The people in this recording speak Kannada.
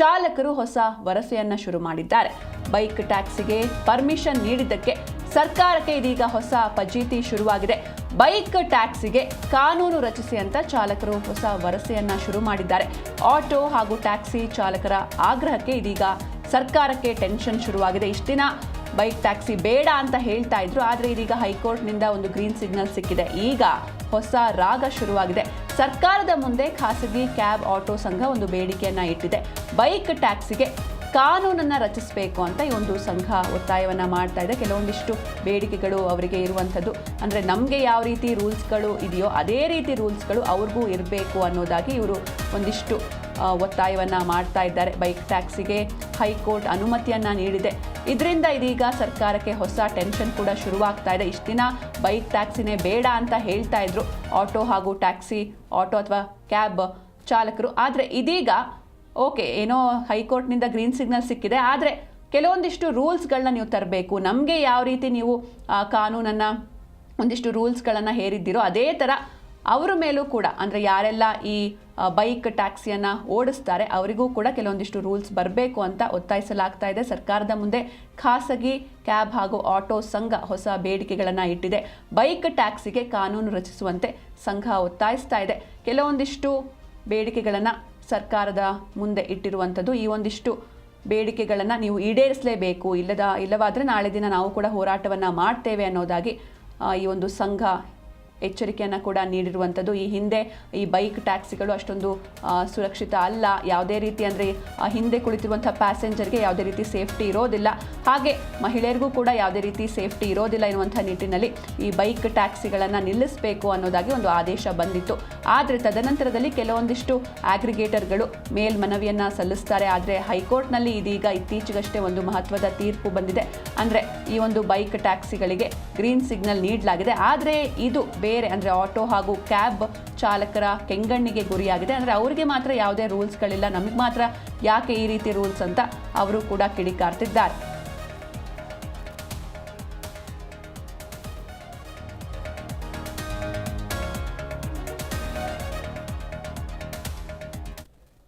ಚಾಲಕರು ಹೊಸ ವರಸೆಯನ್ನ ಶುರು ಮಾಡಿದ್ದಾರೆ. ಬೈಕ್ ಟ್ಯಾಕ್ಸಿಗೆ ಪರ್ಮಿಷನ್ ನೀಡಿದ್ದಕ್ಕೆ ಸರ್ಕಾರಕ್ಕೆ ಇದೀಗ ಹೊಸ ಫಜೀತಿ ಶುರುವಾಗಿದೆ. ಬೈಕ್ ಟ್ಯಾಕ್ಸಿಗೆ ಕಾನೂನು ರಚಿಸಿ ಅಂತ ಚಾಲಕರು ಹೊಸ ವರಸೆಯನ್ನ ಶುರು ಮಾಡಿದ್ದಾರೆ. ಆಟೋ ಹಾಗೂ ಟ್ಯಾಕ್ಸಿ ಚಾಲಕರ ಆಗ್ರಹಕ್ಕೆ ಇದೀಗ ಸರ್ಕಾರಕ್ಕೆ ಟೆನ್ಷನ್ ಶುರುವಾಗಿದೆ. ಇಷ್ಟಿನ ಬೈಕ್ ಟ್ಯಾಕ್ಸಿ ಬೇಡ ಅಂತ ಹೇಳ್ತಾ ಇದ್ರು. ಆದರೆ ಇದೀಗ ಹೈಕೋರ್ಟ್ನಿಂದ ಒಂದು ಗ್ರೀನ್ ಸಿಗ್ನಲ್ ಸಿಕ್ಕಿದೆ. ಈಗ ಹೊಸ ರಾಗ ಶುರುವಾಗಿದೆ. ಸರ್ಕಾರದ ಮುಂದೆ ಖಾಸಗಿ ಕ್ಯಾಬ್ ಆಟೋ ಸಂಘ ಒಂದು ಬೇಡಿಕೆಯನ್ನ ಇಟ್ಟಿದೆ. ಬೈಕ್ ಟ್ಯಾಕ್ಸಿಗೆ ಕಾನೂನನ್ನ ರಚಿಸಬೇಕು ಅಂತ ಈ ಒಂದು ಸಂಘ ಒತ್ತಾಯವನ್ನು ಮಾಡ್ತಾ ಇದೆ. ಕೆಲವೊಂದಿಷ್ಟು ಬೇಡಿಕೆಗಳು ಅವರಿಗೆ ಇರುವಂಥದ್ದು. ಅಂದರೆ ನಮಗೆ ಯಾವ ರೀತಿ ರೂಲ್ಸ್ಗಳು ಇದೆಯೋ ಅದೇ ರೀತಿ ರೂಲ್ಸ್ಗಳು ಅವ್ರಿಗೂ ಇರಬೇಕು ಅನ್ನೋದಾಗಿ ಇವರು ಒಂದಿಷ್ಟು ಒತ್ತಾಯವನ್ನು ಮಾಡ್ತಾ ಇದ್ದಾರೆ. ಬೈಕ್ ಟ್ಯಾಕ್ಸಿಗೆ ಹೈಕೋರ್ಟ್ ಅನುಮತಿಯನ್ನು ನೀಡಿದೆ. ಇದರಿಂದ ಇದೀಗ ಸರ್ಕಾರಕ್ಕೆ ಹೊಸ ಟೆನ್ಷನ್ ಕೂಡ ಶುರುವಾಗ್ತಾ ಇದೆ. ಇಷ್ಟು ದಿನ ಬೈಕ್ ಟ್ಯಾಕ್ಸಿನೇ ಬೇಡ ಅಂತ ಹೇಳ್ತಾ ಇದ್ರು. ಆಟೋ ಹಾಗೂ ಟ್ಯಾಕ್ಸಿ, ಆಟೋ ಅಥವಾ ಕ್ಯಾಬ್ ಚಾಲಕರು. ಆದರೆ ಇದೀಗ ಓಕೆ ಏನೋ ಹೈಕೋರ್ಟ್ನಿಂದ ಗ್ರೀನ್ ಸಿಗ್ನಲ್ ಸಿಕ್ಕಿದೆ. ಆದರೆ ಕೆಲವೊಂದಿಷ್ಟು ರೂಲ್ಸ್ಗಳನ್ನ ನೀವು ತರಬೇಕು. ನಮಗೆ ಯಾವ ರೀತಿ ನೀವು ಕಾನೂನನ್ನು, ಒಂದಿಷ್ಟು ರೂಲ್ಸ್ಗಳನ್ನು ಹೇರಿದ್ದೀರೋ ಅದೇ ಥರ ಅವರ ಮೇಲೂ ಕೂಡ, ಅಂದರೆ ಯಾರೆಲ್ಲ ಈ ಬೈಕ್ ಟ್ಯಾಕ್ಸಿಯನ್ನು ಓಡಿಸ್ತಾರೆ, ಅವರಿಗೂ ಕೂಡ ಕೆಲವೊಂದಿಷ್ಟು ರೂಲ್ಸ್ ಬರಬೇಕು ಅಂತ ಒತ್ತಾಯಿಸಲಾಗ್ತಾ ಇದೆ. ಸರ್ಕಾರದ ಮುಂದೆ ಖಾಸಗಿ ಕ್ಯಾಬ್ ಹಾಗೂ ಆಟೋ ಸಂಘ ಹೊಸ ಬೇಡಿಕೆಗಳನ್ನು ಇಟ್ಟಿದೆ. ಬೈಕ್ ಟ್ಯಾಕ್ಸಿಗೆ ಕಾನೂನು ರಚಿಸುವಂತೆ ಸಂಘ ಒತ್ತಾಯಿಸ್ತಾ ಇದೆ. ಕೆಲವೊಂದಿಷ್ಟು ಬೇಡಿಕೆಗಳನ್ನು ಸರ್ಕಾರದ ಮುಂದೆ ಇಟ್ಟಿರುವಂಥದ್ದು ಈ ಒಂದಿಷ್ಟು ಬೇಡಿಕೆಗಳನ್ನು ನೀವು ಈಡೇರಿಸಲೇಬೇಕು. ಇಲ್ಲದ ಇಲ್ಲವಾದರೆ ನಾಳೆ ದಿನ ನಾವು ಕೂಡ ಹೋರಾಟವನ್ನು ಮಾಡ್ತೇವೆ ಅನ್ನೋದಾಗಿ ಈ ಒಂದು ಸಂಘ ಎಚ್ಚರಿಕೆಯನ್ನು ಕೂಡ ನೀಡಿರುವಂಥದ್ದು ಈ ಹಿಂದೆ ಈ ಬೈಕ್ ಟ್ಯಾಕ್ಸಿಗಳು ಅಷ್ಟೊಂದು ಸುರಕ್ಷಿತ ಅಲ್ಲ. ಯಾವುದೇ ರೀತಿ ಅಂದರೆ ಹಿಂದೆ ಕುಳಿತಿರುವಂಥ ಪ್ಯಾಸೆಂಜರ್ಗೆ ಯಾವುದೇ ರೀತಿ ಸೇಫ್ಟಿ ಇರೋದಿಲ್ಲ. ಹಾಗೆ ಮಹಿಳೆಯರಿಗೂ ಕೂಡ ಯಾವುದೇ ರೀತಿ ಸೇಫ್ಟಿ ಇರೋದಿಲ್ಲ ಎನ್ನುವಂಥ ನಿಟ್ಟಿನಲ್ಲಿ ಈ ಬೈಕ್ ಟ್ಯಾಕ್ಸಿಗಳನ್ನು ನಿಲ್ಲಿಸಬೇಕು ಅನ್ನೋದಾಗಿ ಒಂದು ಆದೇಶ ಬಂದಿತ್ತು. ಆದರೆ ತದನಂತರದಲ್ಲಿ ಕೆಲವೊಂದಿಷ್ಟು ಆಗ್ರಿಗೇಟರ್ಗಳು ಮೇಲ್ಮನವಿಯನ್ನು ಸಲ್ಲಿಸ್ತಾರೆ. ಆದರೆ ಹೈಕೋರ್ಟ್ನಲ್ಲಿ ಇದೀಗ ಇತ್ತೀಚೆಗಷ್ಟೇ ಒಂದು ಮಹತ್ವದ ತೀರ್ಪು ಬಂದಿದೆ. ಅಂದರೆ ಈ ಒಂದು ಬೈಕ್ ಟ್ಯಾಕ್ಸಿಗಳಿಗೆ ಗ್ರೀನ್ ಸಿಗ್ನಲ್ ನೀಡಲಾಗಿದೆ. ಆದರೆ ಇದು ಬೇರೆ ಅಂದರೆ ಆಟೋ ಹಾಗೂ ಕ್ಯಾಬ್ ಚಾಲಕರ ಕೆಂಗಣ್ಣಿಗೆ ಗುರಿಯಾಗಿದೆ. ಅಂದರೆ ಅವರಿಗೆ ಮಾತ್ರ ಯಾವುದೇ ರೂಲ್ಸ್ಗಳಿಲ್ಲ. ನಮಗೆ ಮಾತ್ರ ಯಾಕೆ ಈ ರೀತಿ ರೂಲ್ಸ್ ಅಂತ ಅವರು ಕೂಡ ಕಿಡಿಕಾರ್ತಿದ್ದಾರೆ.